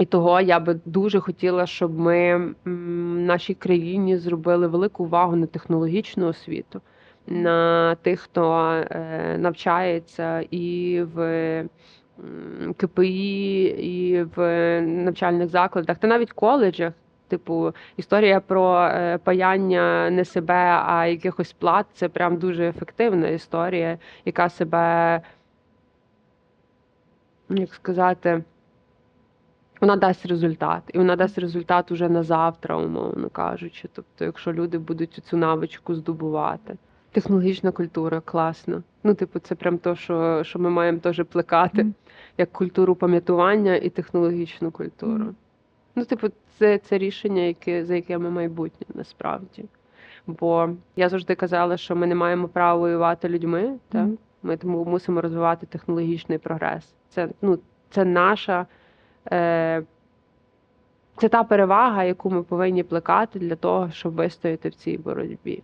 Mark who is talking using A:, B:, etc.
A: І того я би дуже хотіла, щоб ми в нашій країні зробили велику увагу на технологічну освіту, на тих, хто е, навчається і в КПІ, і в навчальних закладах, та навіть коледжах. Типу, історія про е, паяння не себе, а якихось плат це прям дуже ефективна історія, яка себе, як сказати, вона дасть результат. І вона дасть результат уже на завтра, умовно кажучи. Тобто, якщо люди будуть цю навичку здобувати. Технологічна культура класно. Ну, типу, це прям то, що, що ми маємо теж плекати,
B: Мгм.
A: як культуру пам'ятування і технологічну культуру.
B: Мгм.
A: Ну, типу, це, це рішення, яке, за яке ми майбутнє насправді. Бо я завжди казала, що ми не маємо права воювати людьми, так? Ми тому мусимо розвивати технологічний прогрес. Це, ну, це наша. Е, це та перевага, яку ми повинні плекати для того, щоб вистояти в цій боротьбі.